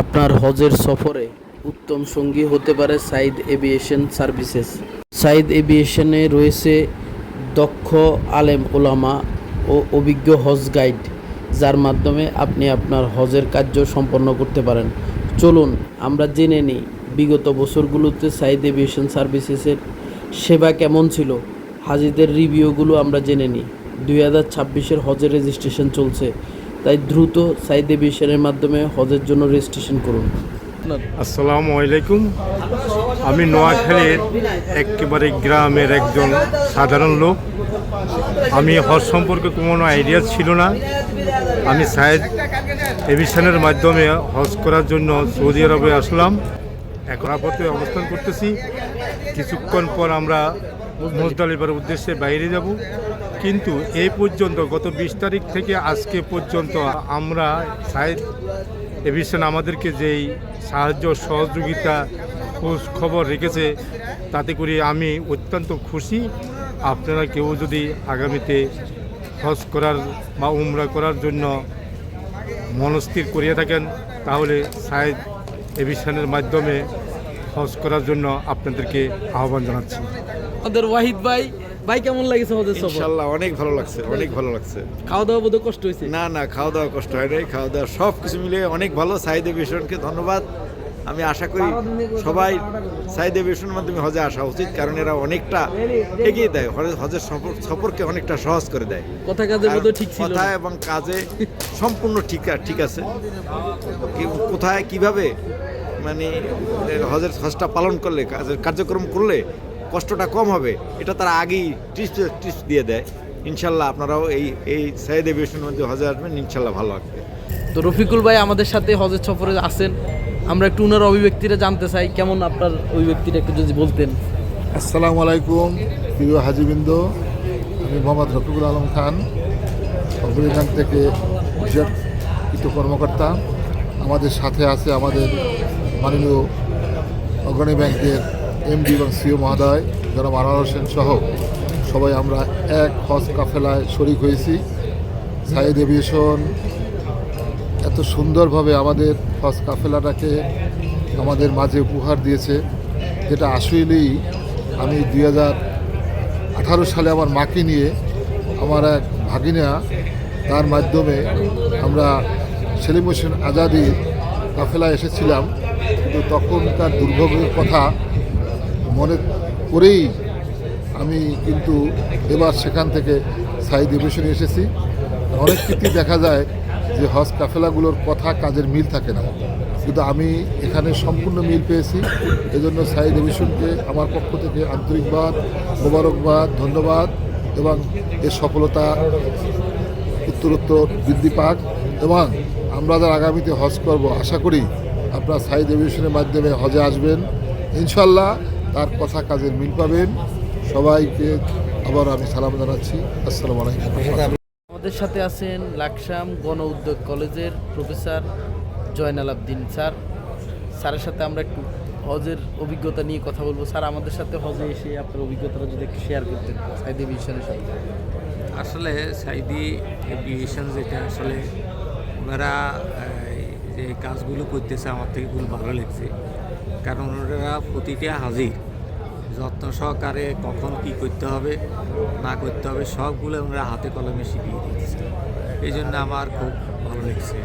আপনার হজের সফরে উত্তম সঙ্গী হতে পারে সাইদ এভিয়েশন সার্ভিসেস। সাইদ এভিয়েশনে রয়েছে দক্ষ আলেম ওলামা ও অভিজ্ঞ হজ গাইড, যার মাধ্যমে আপনি আপনার হজের কার্য সম্পন্ন করতে পারেন। চলুন, আমরা জেনে নিই বিগত বছরগুলোতে সাইদ এভিয়েশন সার্ভিসেসের সেবা কেমন ছিল। হাজিদের রিভিউগুলো আমরা জেনে নিই। দুই হাজার ছাব্বিশের হজের রেজিস্ট্রেশন চলছে। তাই দ্রুত সাইদ এভিয়েশনের মাধ্যমে হজের জন্য রেজিস্ট্রেশন করুন। আসসালামু আলাইকুম। আমি নোয়াখালীর একেবারে গ্রামের একজন সাধারণ লোক। আমি হজ সম্পর্কে কোনো আইডিয়া ছিল না। আমি সায়েদ এভিশনের মাধ্যমে হজ করার জন্য সৌদি আরবে আসলাম। এখন আপাতত অবস্থান করতেছি। কিছুক্ষণ পর আমরা মুজদালিফার উদ্দেশ্যে বাইরে যাব। কিন্তু এই পর্যন্ত, গত বিশ তারিখ থেকে আজকে পর্যন্ত আমরা সায়েদ এভিশন আমাদেরকে যেই সাহায্য, সহযোগিতা খবর রেখেছে, তাতে করে আমি অত্যন্ত খুশি। আপনারা কেউ যদি আগামীতে হজ করার বা উমরা করার জন্য মনস্থির করিয়ে থাকেন, তাহলে সাইদ এভিশনের মাধ্যমে হজ করার জন্য আপনাদেরকে আহ্বান জানাচ্ছি। আমাদের ওয়াহিদ ভাই ভাই কেমন লাগছে হজের সফর? ইনশাল্লাহ অনেক ভালো লাগছে অনেক ভালো লাগছে। খাওয়া দাওয়া বোধহয় কষ্ট হয়েছে? না না খাওয়া দাওয়া কষ্ট হয় নাই খাওয়া দাওয়া সব কিছু মিলে অনেক ভালো। সাইদ এভিয়েশনকে ধন্যবাদ। আমি আশা করি সবাই সাইদ এভিয়েশনের মাধ্যমে হজে আসা উচিত কারণ এরা অনেকটা এগিয়ে দেয় হজে- হজের সফর সফরকে অনেকটা সহজ করে দেয়। কথা কাজের আর মতো ঠিক ছিল কথা এবং কাজে সম্পূর্ণ ঠিক ঠিক আছে। কোথায় কীভাবে মানে হজের হজটা পালন করলে কাজের কার্যক্রম করলে কষ্টটা কম হবে এটা তারা আগেই টিপস টিপস দিয়ে দেয়। ইনশাল্লাহ আপনারাও এই এই সাইদ এভিয়েশনের মধ্যে হজে আসবেন ইনশাল্লাহ ভালো লাগবে। তো রফিকুল ভাই আমাদের সাথে হজের সফরে আছেন। আমরা একটু ওনার অভিব্যক্তিটা জানতে চাই কেমন আপনার অভিব্যক্তিটা একটু যদি বলতেন? আসসালামু আলাইকুম প্রিয় হাজিবৃন্দ আমি মোহাম্মদ রফিকুল আলম খান অগ্রগান থেকে জেট কর্মকর্তা। আমাদের সাথে আছে আমাদের মাননীয় অগ্রণী ব্যাংকের এমডি এবং সিও মহোদয় জনাব আনোয়ার হোসেন সহ সবাই আমরা এক হজ কাফেলায় শরিক হয়েছি। সাইদ এভিয়েশন এত সুন্দরভাবে আমাদের হজ কাফেলাটাকে আমাদের মাঝে উপহার দিয়েছে। যেটা আসলেই আমি দুই আঠারো সালে আমার মাকে নিয়ে আমার এক ভাগিনা, তার মাধ্যমে আমরা সেলিম হোসেন আজাদির কাফেলায় এসেছিলাম। কিন্তু তখনকার দুর্ভোগের কথা করেই আমি কিন্তু এবার সেখান থেকে সাইদ এভিশনে এসেছি। অনেক ক্ষেত্রেই দেখা যায় যে হজ কাফেলাগুলোর কথা কাজের মিল থাকে না। কিন্তু আমি এখানে সম্পূর্ণ মিল পেয়েছি। এজন্য সাইদ এভিশনকে আমার পক্ষ থেকে আন্তরিকবাদ, মোবারকবাদ, ধন্যবাদ এবং এর সফলতা উত্তরোত্তর বৃদ্ধি পাক এবং আমরা যারা আগামীতে হজ করব, আশা করি আপনারা সাইদ এভিয়েশনের মাধ্যমে হজে আসবেন। ইনশাল্লাহ তার কথা কাজের মিল পাবেন। সবাইকে আবার আমি সালাম জানাচ্ছি। আসসালামু আলাইকুম। আমাদের সাথে আছেন লাকসাম গণ উদ্যোগ কলেজের প্রফেসর জয়নাল আবদিন স্যার। স্যারের সাথে আমরা একটু হজের অভিজ্ঞতা নিয়ে কথা বলব। স্যার আমাদের সাথে হজে এসে আপনার অভিজ্ঞতাটা যদি একটু শেয়ার করতেন সাইদ এভিয়েশনের সাথে। আসলে সাইদি এভিয়েশন যেটা আসলে ওনারা যে কাজগুলো করতেছে আমার থেকে খুব ভালো লাগছে। কারণ ওনারা প্রতিটা হাজির যত্ন সহকারে কখন কি করতে হবে, না করতে হবে, সবগুলো ওনারা হাতে কলমে শিখিয়ে দিচ্ছে এই জন্য আমার খুব ভালো লেগেছে।